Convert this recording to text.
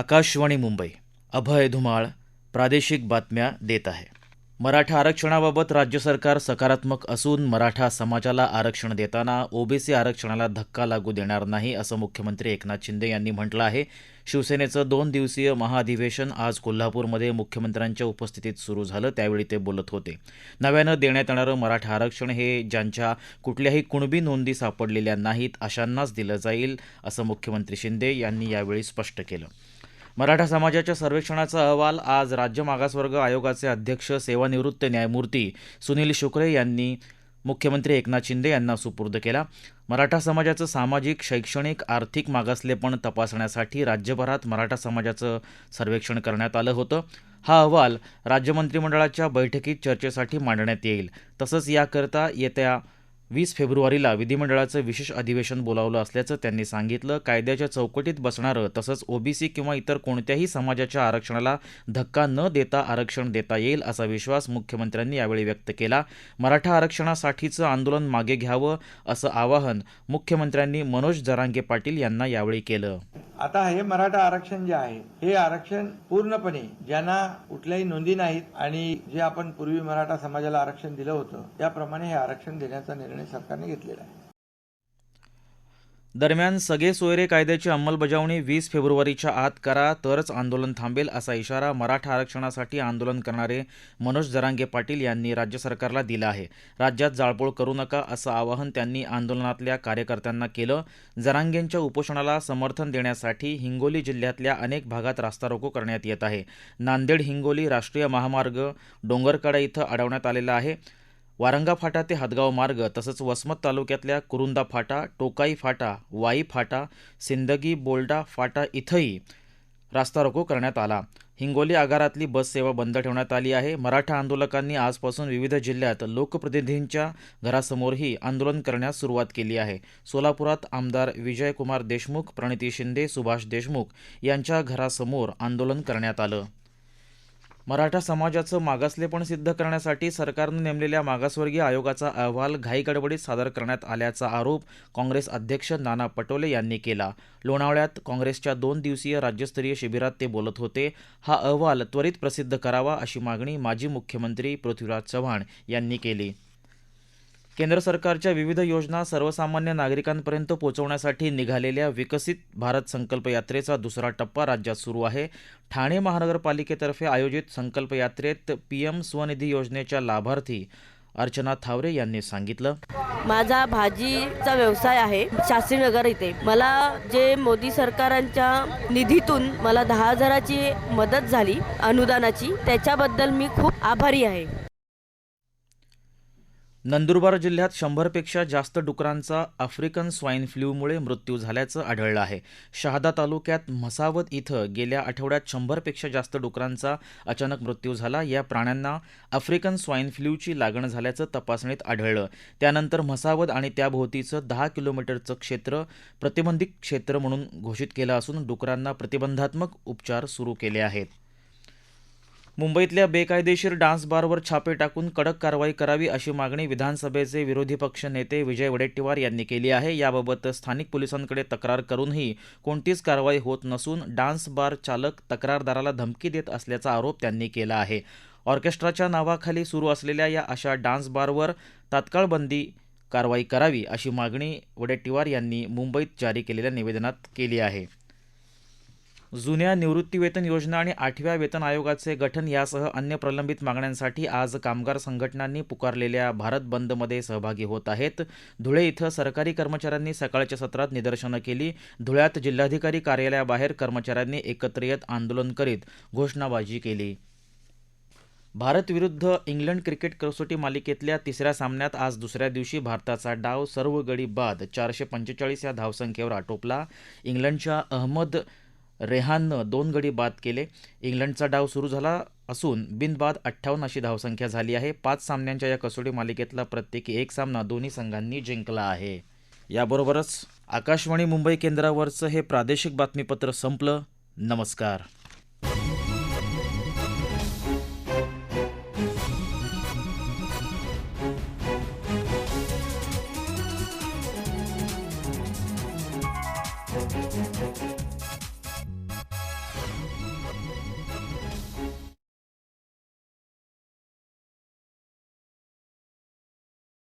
आकाशवाणी मुंबई. अभय धुमाळ प्रादेशिक बातम्या देत आहे. मराठा आरक्षणाबाबत राज्य सरकार सकारात्मक असून मराठा समाजाला आरक्षण देताना ओबीसी आरक्षणाला धक्का लागू देणार नाही असं मुख्यमंत्री एकनाथ शिंदे यांनी म्हटलं आहे. शिवसेनेचं दोन दिवसीय महाअधिवेशन आज कोल्हापूरमध्ये मुख्यमंत्र्यांच्या उपस्थितीत सुरू झालं त्यावेळी ते बोलत होते. नव्यानं देण्यात येणारं मराठा आरक्षण हे ज्यांच्या कुठल्याही कुणबी नोंदी सापडलेल्या नाहीत अशांनाच दिलं जाईल असं मुख्यमंत्री शिंदे यांनी यावेळी स्पष्ट केलं. मराठा समाजाच्या सर्वेक्षणाचा अहवाल आज राज्य मागासवर्ग आयोगाचे अध्यक्ष सेवानिवृत्त न्यायमूर्ती सुनील शुक्रे यांनी मुख्यमंत्री एकनाथ शिंदे यांना सुपूर्द केला. मराठा समाजाचं सामाजिक शैक्षणिक आर्थिक मागासलेपण तपासण्यासाठी राज्यभरात मराठा समाजाचं सर्वेक्षण करण्यात आलं होतं. हा अहवाल राज्य मंत्रिमंडळाच्या बैठकीत चर्चेसाठी मांडण्यात येईल. तसंच याकरता येत्या वीस फेब्रुवारीला विधिमंडळाचं विशेष अधिवेशन बोलावलं असल्याचं त्यांनी सांगितलं. कायद्याच्या चौकटीत बसणारं तसंच ओबीसी किंवा इतर कोणत्याही समाजाच्या आरक्षणाला धक्का न देता आरक्षण देता येईल असा विश्वास मुख्यमंत्र्यांनी यावेळी व्यक्त केला. मराठा आरक्षणासाठीचं आंदोलन मागे घ्यावं असं आवाहन मुख्यमंत्र्यांनी मनोज जरांगे पाटील यांना यावेळी केलं. आता हे मराठा आरक्षण जे आहे हे आरक्षण पूर्णपणे ज्यांना कुठल्याही नोंदी नाहीत आणि जे आपण पूर्वी मराठा समाजाला आरक्षण दिलं होतं त्याप्रमाणे हे आरक्षण देण्याचा निर्णय सरकारने घेतलेला आहे. दरम्यान सगळे सोयरे कायद्याची अंमलबजावणी वीस फेब्रुवारीच्या आत करा तरच आंदोलन थांबेल असा इशारा मराठा आरक्षणासाठी आंदोलन करणारे मनोज जरांगे पाटील यांनी राज्य सरकारला दिला आहे. राज्यात जाळपोळ करू नका असं आवाहन त्यांनी आंदोलनातल्या कार्यकर्त्यांना केलं. जरांगेंच्या उपोषणाला समर्थन देण्यासाठी हिंगोली जिल्ह्यातल्या अनेक भागात रास्ता रोको करण्यात येत आहे. नांदेड हिंगोली राष्ट्रीय महामार्ग डोंगरकडा इथं अडवण्यात आलेला आहे. वारंगा फाटा ते हदगाव मार्ग तसंच वसमत तालुक्यातल्या कुरुंदा फाटा टोकाई फाटा वाई फाटा सिंदगी बोल्डा फाटा इथंही रास्ता रोको करण्यात आला. हिंगोली आगारातली बस सेवा बंद ठेवण्यात आली आहे. मराठा आंदोलकांनी आजपासून विविध जिल्ह्यात लोकप्रतिनिधींच्या घरासमोरही आंदोलन करण्यास सुरुवात केली आहे. सोलापुरात आमदार विजयकुमार देशमुख प्रणिती शिंदे सुभाष देशमुख यांच्या घरासमोर आंदोलन करण्यात आलं. मराठा समाजाचं मागासलेपण सिद्ध करण्यासाठी सरकारनं नेमलेल्या मागासवर्गीय आयोगाचा अहवाल घाईगडबडीत सादर करण्यात आल्याचा आरोप काँग्रेस अध्यक्ष नाना पटोले यांनी केला. लोणावळ्यात काँग्रेसच्या दोन दिवसीय राज्यस्तरीय शिबिरात ते बोलत होते. हा अहवाल त्वरित प्रसिद्ध करावा अशी मागणी माजी मुख्यमंत्री पृथ्वीराज चव्हाण यांनी केली. केंद्र सरकारच्या विविध योजना सर्वसामान्य नागरिकांपर्यंत पोहोचवण्यासाठी निघालेल्या विकसित भारत संकल्प यात्रेचा दुसरा टप्पा राज्यात सुरू आहे. ठाणे महानगरपालिकेतर्फे आयोजित संकल्प यात्रेत पीएम स्वनिधी योजनेच्या लाभार्थी अर्चना थावरे यांनी सांगितलं. माझा भाजीचा व्यवसाय आहे शास्त्रीनगर इथे. मला जे मोदी सरकारांच्या निधीतून मला दहा हजाराची मदत झाली अनुदानाची त्याच्याबद्दल मी खूप आभारी आहे. नंदुरबार जिल्ह्यात शंभरपेक्षा जास्त डुकरांचा आफ्रिकन स्वाईन फ्ल्यूमुळे मृत्यू झाल्याचं आढळलं आहे. शहादा तालुक्यात म्हसावत इथं गेल्या आठवड्यात शंभरपेक्षा जास्त डुकरांचा अचानक मृत्यू झाला. या प्राण्यांना आफ्रिकन स्वाईन फ्ल्यूची लागण झाल्याचं तपासणीत आढळलं. त्यानंतर म्हसावत आणि त्याभोवतीचं दहा किलोमीटरचं क्षेत्र प्रतिबंधित क्षेत्र म्हणून घोषित केलं असून डुकरांना प्रतिबंधात्मक उपचार सुरू केले आहेत. मुंबईतल्या बेकायदेशीर डान्स बारवर छापे टाकून कडक कारवाई करावी अशी मागणी विधानसभेचे विरोधी पक्ष नेते विजय वडेट्टीवार यांनी केली आहे. याबाबत स्थानिक पोलिसांकडे तक्रार करूनही कोणतीच कारवाई होत नसून डान्स बार चालक तक्रारदाराला धमकी देत असल्याचा आरोप त्यांनी केला आहे. ऑर्केस्ट्राच्या नावाखाली सुरू असलेल्या या अशा डान्स बारवर तात्काळ बंदी कारवाई करावी अशी मागणी वडेट्टीवार यांनी मुंबईत जारी केलेल्या निवेदनात केली आहे. जुन्या निवृत्तीवेतन योजना आणि आठव्या वेतन आयोगाचे गठन यासह अन्य प्रलंबित मागण्यांसाठी आज कामगार संघटनांनी पुकारलेल्या भारत बंदमध्ये सहभागी होत आहेत. धुळे इथं सरकारी कर्मचाऱ्यांनी सकाळच्या सत्रात निदर्शनं केली. धुळ्यात जिल्हाधिकारी कार्यालयाबाहेर कर्मचाऱ्यांनी एकत्र येत आंदोलन करीत घोषणाबाजी केली. भारत विरुद्ध इंग्लंड क्रिकेट कसोटी मालिकेतल्या तिसऱ्या सामन्यात आज दुसऱ्या दिवशी भारताचा डाव सर्व गडी बाद चारशे पंचेचाळीस या धावसंख्येवर आटोपला. इंग्लंडच्या अहमद रेहाननं दोन गडी बाद केले. इंग्लंडचा डाव सुरू झाला असून बिनबाद अठ्ठावन्न अशी धावसंख्या झाली आहे. पाच सामन्यांच्या या कसोटी मालिकेतला प्रत्येकी एक सामना दोन्ही संघांनी जिंकला आहे. याबरोबरच आकाशवाणी मुंबई केंद्रावरचं हे प्रादेशिक बातमीपत्र संपलं. नमस्कार.